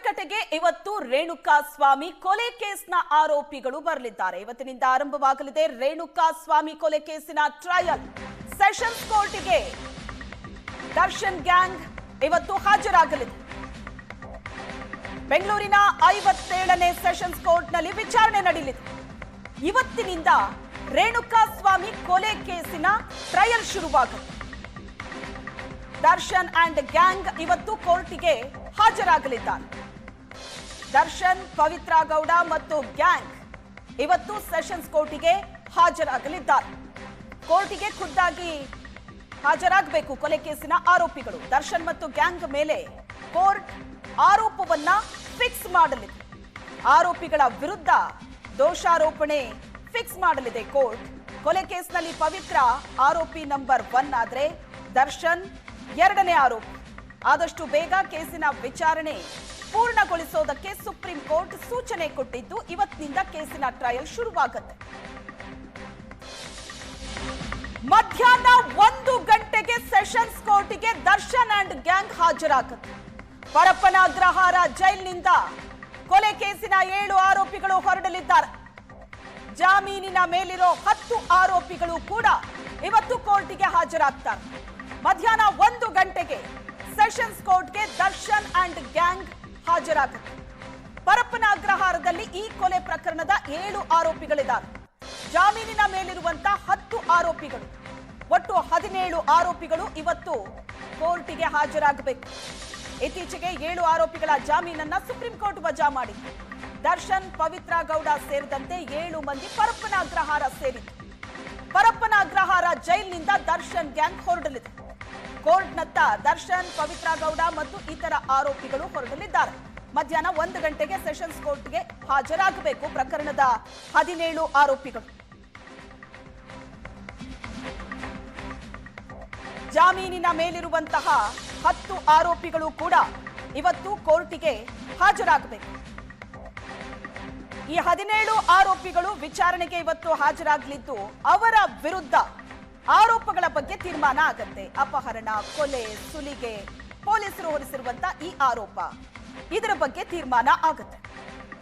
ಮತಗಟ್ಟೆಗೆ ಇವತ್ತು ರೇಣುಕಾ ಸ್ವಾಮಿ ಕೊಲೆ ಕೇಸ್ನ ಆರೋಪಿಗಳು ಬರಲಿದ್ದಾರೆ. ಇವತ್ತಿನಿಂದ ಆರಂಭವಾಗಲಿದೆ ರೇಣುಕಾ ಸ್ವಾಮಿ ಕೊಲೆ ಕೇಸಿನ ಟ್ರಯಲ್. ಸೆಷನ್ಸ್ ಕೋರ್ಟ್ಗೆ ದರ್ಶನ್ ಗ್ಯಾಂಗ್ ಇವತ್ತು ಹಾಜರಾಗಲಿದೆ. ಬೆಂಗಳೂರಿನ ಐವತ್ತೇಳನೇ ಸೆಷನ್ಸ್ ಕೋರ್ಟ್ನಲ್ಲಿ ವಿಚಾರಣೆ ನಡೆಯಲಿದೆ ಇವತ್ತಿನಿಂದ ರೇಣುಕಾ ಸ್ವಾಮಿ ಕೊಲೆ ಕೇಸಿನ ಟ್ರಯಲ್ ಶುರುವಾಗುತ್ತೆ ದರ್ಶನ್ ಅಂಡ್ ಗ್ಯಾಂಗ್ ಇವತ್ತು ಕೋರ್ಟಿಗೆ ಹಾಜರಾಗಲಿದ್ದಾರೆ. ದರ್ಶನ್, ಪವಿತ್ರ ಗೌಡ ಮತ್ತು ಗ್ಯಾಂಗ್ ಇವತ್ತು ಸೆಷನ್ಸ್ ಕೋರ್ಟಿಗೆ ಹಾಜರಾಗಲಿದ್ದಾರೆ. ಕೋರ್ಟಿಗೆ ಖುದ್ದಾಗಿ ಹಾಜರಾಗಬೇಕು ಕೊಲೆ ಕೇಸಿನ ಆರೋಪಿಗಳು. ದರ್ಶನ್ ಮತ್ತು ಗ್ಯಾಂಗ್ ಮೇಲೆ ಕೋರ್ಟ್ ಆರೋಪವನ್ನ ಫಿಕ್ಸ್ ಮಾಡಲಿದೆ. ಆರೋಪಿಗಳ ವಿರುದ್ಧ ದೋಷಾರೋಪಣೆ ಫಿಕ್ಸ್ ಮಾಡಲಿದೆ ಕೋರ್ಟ್. ಕೊಲೆ ಕೇಸ್ನಲ್ಲಿ ಪವಿತ್ರ ಆರೋಪಿ ನಂಬರ್ ಒನ್ ಆದರೆ ದರ್ಶನ್ ಎರಡನೇ ಆರೋಪಿ. ಆದಷ್ಟು ಬೇಗ ಕೇಸಿನ ವಿಚಾರಣೆ ಪೂರ್ಣಗೊಳಿಸೋದಕ್ಕೆ ಸುಪ್ರೀಂ ಕೋರ್ಟ್ ಸೂಚನೆ ಕೊಟ್ಟಿದ್ದು, ಇವತ್ತಿನಿಂದ ಕೇಸಿನ ಟ್ರಯಲ್ ಶುರುವಾಗುತ್ತೆ. ಮಧ್ಯಾಹ್ನ ಒಂದು ಗಂಟೆಗೆ ಸೆಷನ್ಸ್ ಕೋರ್ಟಿಗೆ ದರ್ಶನ್ ಅಂಡ್ ಗ್ಯಾಂಗ್ ಹಾಜರಾಗುತ್ತೆ. ಪರಪ್ಪನ ಅಗ್ರಹಾರ ಜೈಲಿನಿಂದ ಕೊಲೆ ಕೇಸಿನ ಏಳು ಆರೋಪಿಗಳು ಹೊರಡಲಿದ್ದಾರೆ. ಜಾಮೀನಿನ ಮೇಲಿರೋ ಹತ್ತು ಆರೋಪಿಗಳು ಕೂಡ ಇವತ್ತು ಕೋರ್ಟಿಗೆ ಹಾಜರಾಗ್ತಾರೆ. ಮಧ್ಯಾಹ್ನ ಒಂದು ಗಂಟೆಗೆ ಸೆಷನ್ಸ್ ಕೋರ್ಟ್ಗೆ ದರ್ಶನ್ ಅಂಡ್ ಗ್ಯಾಂಗ್ ಹಾಜರಾಗುತ್ತೆ ಪರಪ್ಪನ ಅಗ್ರಹಾರದಲ್ಲಿ ಈ ಕೊಲೆ ಪ್ರಕರಣದ ಏಳು ಆರೋಪಿಗಳಿದ್ದಾರೆ. ಜಾಮೀನಿನ ಮೇಲಿರುವಂತ ಹತ್ತು ಆರೋಪಿಗಳು. ಒಟ್ಟು ಹದಿನೇಳು ಆರೋಪಿಗಳು ಇವತ್ತು ಕೋರ್ಟಿಗೆ ಹಾಜರಾಗಬೇಕು. ಇತ್ತೀಚೆಗೆ ಏಳು ಆರೋಪಿಗಳ ಜಾಮೀನನ್ನ ಸುಪ್ರೀಂ ಕೋರ್ಟ್ ವಜಾ ಮಾಡಿತ್ತು. ದರ್ಶನ್, ಪವಿತ್ರ ಗೌಡ ಸೇರಿದಂತೆ ಏಳು ಮಂದಿ ಪರಪ್ಪನ ಅಗ್ರಹಾರ ಸೇರಿತ್ತು ಪರಪ್ಪನ ಅಗ್ರಹಾರ ಜೈಲಿನಿಂದ ದರ್ಶನ್ ಗ್ಯಾಂಗ್ ಹೊರಡಲಿದೆ. ಕೋರ್ಟ್ನತ್ತ ದರ್ಶನ್, ಪವಿತ್ರ ಗೌಡ ಮತ್ತು ಇತರ ಆರೋಪಿಗಳು ಹೊರಡಲಿದ್ದಾರೆ ಮಧ್ಯಾಹ್ನ ಒಂದು ಗಂಟೆಗೆ ಸೆಷನ್ಸ್ ಕೋರ್ಟ್ಗೆ ಹಾಜರಾಗಬೇಕು ಪ್ರಕರಣದ ಹದಿನೇಳು ಆರೋಪಿಗಳು. ಜಾಮೀನಿನ ಮೇಲಿರುವಂತಹ ಹತ್ತು ಆರೋಪಿಗಳು ಕೂಡ ಇವತ್ತು ಕೋರ್ಟಿಗೆ ಹಾಜರಾಗಬೇಕು. ಈ ಹದಿನೇಳು ಆರೋಪಿಗಳು ವಿಚಾರಣೆಗೆ ಇವತ್ತು ಹಾಜರಾಗಲಿದ್ದು ಅವರ ವಿರುದ್ಧ ಆರೋಪಗಳ ಬಗ್ಗೆ ತೀರ್ಮಾನ ಆಗತ್ತೆ. ಅಪಹರಣ, ಕೊಲೆ, ಸುಲಿಗೆ, ಪೊಲೀಸರು ಹೊರಿಸಿರುವಂತ ಈ ಆರೋಪ. ಇದರ ಬಗ್ಗೆ ತೀರ್ಮಾನ ಆಗುತ್ತೆ.